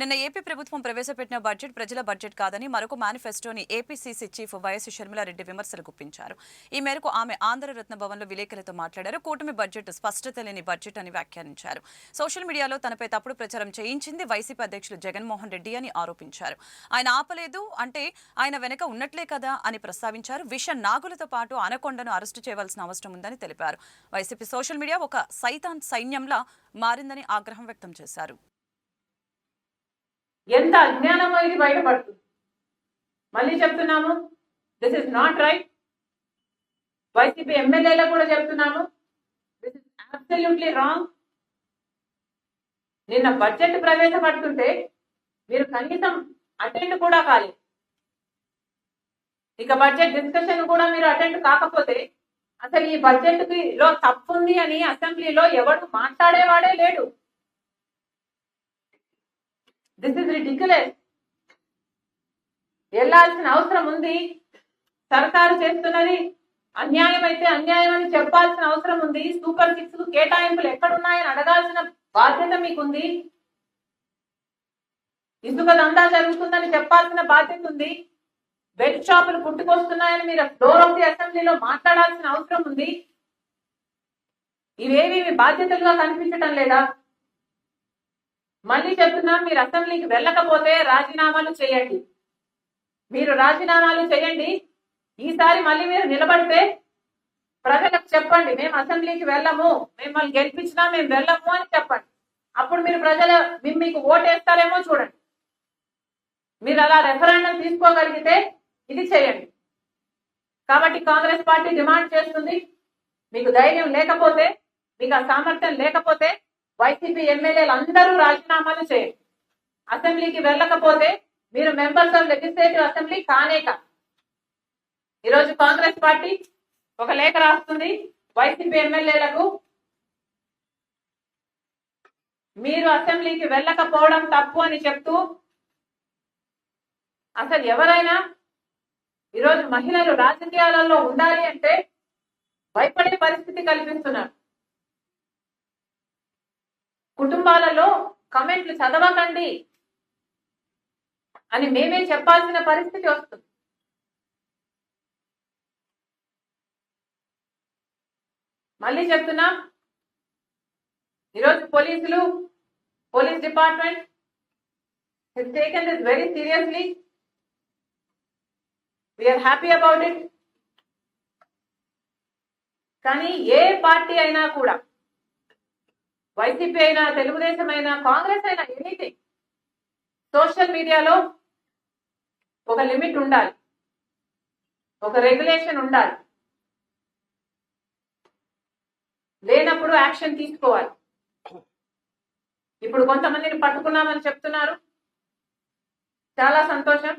నిన్న ఏపీ ప్రభుత్వం ప్రవేశపెట్టిన బడ్జెట్ ప్రజల బడ్జెట్ కాదని మరొక మేనిఫెస్టోని ఏపీసీసీ చీఫ్ వైఎస్ షర్మిలారెడ్డి విమర్శలు గుప్పించారు. ఈ మేరకు ఆమె ఆంధ్రరత్న భవన్లో విలేకరులతో మాట్లాడారు. కూటమి బడ్జెట్ స్పష్టత లేని బడ్జెట్ అని వ్యాఖ్యానించారు. సోషల్ మీడియాలో తనపై తప్పుడు ప్రచారం చేయించింది వైసీపీ అధ్యక్షులు జగన్మోహన్ రెడ్డి అని ఆరోపించారు. ఆయన ఆపలేదు అంటే ఆయన వెనక ఉన్నట్లే కదా అని ప్రస్తావించారు. విష నాగులతో పాటు అనకొండను అరెస్టు చేయవలసిన అవసరం ఉందని తెలిపారు. వైసీపీ సోషల్ మీడియా ఒక సైతాన్ సైన్యంలా మారిందని ఆగ్రహం వ్యక్తం చేశారు. ఎంత అజ్ఞానమో ఇది బయటపడుతుంది. మళ్ళీ చెప్తున్నాము this is not right YCP ఎమ్మెల్యేలకు కూడా చెప్తున్నాము దిస్ ఇస్ అబ్సల్యూట్లీ రాంగ్ నిన్న బడ్జెట్ ప్రవేశపెడుతుంటే మీరు కనీసం అటెండ్ కూడా కాలేదు. ఇక బడ్జెట్ డిస్కషన్ కూడా మీరు అటెండ్ కాకపోతే అసలు ఈ బడ్జెట్కి లో తప్పు ఉంది అని అసెంబ్లీలో ఎవడు మాట్లాడేవాడే లేడు. దిస్ ఇస్ రిడిక్యులస్ వెళ్ళాల్సిన అవసరం ఉంది. సర్కారు చేస్తున్నది అన్యాయం అయితే అన్యాయం అని చెప్పాల్సిన అవసరం ఉంది. సూపర్ సిక్స్ కేటాయింపులు ఎక్కడున్నాయని అడగాల్సిన బాధ్యత మీకుంది. ఇసుక దందా జరుగుతుందని చెప్పాల్సిన బాధ్యత ఉంది. బెడ్ షాపులు పుట్టుకొస్తున్నాయని మీరు ఫ్లోర్ ఆఫ్ ది అసెంబ్లీలో మాట్లాడాల్సిన అవసరం ఉంది. ఇవేవి మీ బాధ్యతలుగా కనిపించటం లేదా? మళ్ళీ చెప్తున్నా మీరు అసెంబ్లీకి వెళ్ళకపోతే రాజీనామాలు చేయండి. మీరు రాజీనామాలు చేయండి. ఈసారి మళ్ళీ మీరు నిలబడితే ప్రజలకు చెప్పండి మేము అసెంబ్లీకి వెళ్ళము మిమ్మల్ని గెలిపించినా మేము వెళ్ళము అని చెప్పండి. అప్పుడు మీరు ప్రజల మేము మీకు ఓటేస్తారేమో చూడండి. మీరు అలా రెఫరెండం తీసుకోగలిగితే ఇది చేయండి. కాబట్టి కాంగ్రెస్ పార్టీ డిమాండ్ చేస్తుంది మీకు ధైర్యం లేకపోతే మీకు ఆ సామర్థ్యం లేకపోతే వైసీపీ ఎమ్మెల్యేలు అందరూ రాజీనామాలు చేయండి అసెంబ్లీకి వెళ్ళకపోతే మీరు మెంబర్స్ ఆఫ్ లెజిస్లేటివ్ అసెంబ్లీ కానేక. ఈరోజు కాంగ్రెస్ పార్టీ ఒక లేఖ రాస్తుంది వైసీపీ ఎమ్మెల్యేలకు మీరు అసెంబ్లీకి వెళ్ళకపోవడం తప్పు అని చెప్తూ అసలు ఎవరైనా ఈరోజు మహిళలు రాజకీయాలలో ఉండాలి అంటే భయపడే పరిస్థితి కల్పిస్తున్నారు. కుటుంబాలలో కమెంట్లు చదవకండి అని మేమే చెప్పాల్సిన పరిస్థితి వస్తుంది మళ్ళీ చెప్తున్నా ఈరోజు పోలీసులు police department has taken this very seriously. We are happy about కానీ ఏ పార్టీ అయినా కూడా వైసీపీ అయినా తెలుగుదేశం అయినా కాంగ్రెస్ అయినా ఎనీథింగ్. సోషల్ మీడియాలో ఒక లిమిట్ ఉండాలి. ఒక రెగ్యులేషన్ ఉండాలి. లేనప్పుడు యాక్షన్ తీసుకోవాలి. ఇప్పుడు కొంతమందిని పట్టుకున్నామని చెప్తున్నారు. చాలా సంతోషం.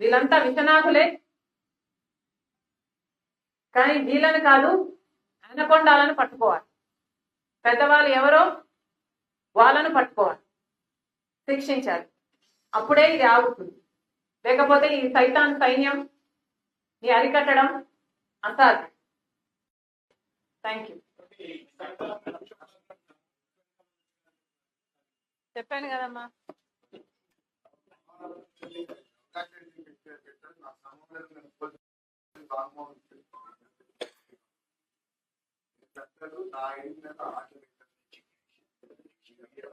వీళ్ళంతా విషనాథులే కానీ వీళ్ళని కాదు అనకొండాలను పట్టుకోవాలి. పెద్దవాళ్ళు ఎవరో వాళ్ళను పట్టుకోవాలి. శిక్షించాలి. అప్పుడే ఇది ఆగుతుంది. లేకపోతే ఈ సైతాన్ సైన్యం ఈ అరికట్టడం అంతా థ్యాంక్ యూ చెప్పాను కదమ్మా. ചിത്രങ്ങൾ ഉണ്ടായിരുന്നു എന്നാണ് ആദ്യം വ്യക്തമായി നിരീക്ഷിക്കുക.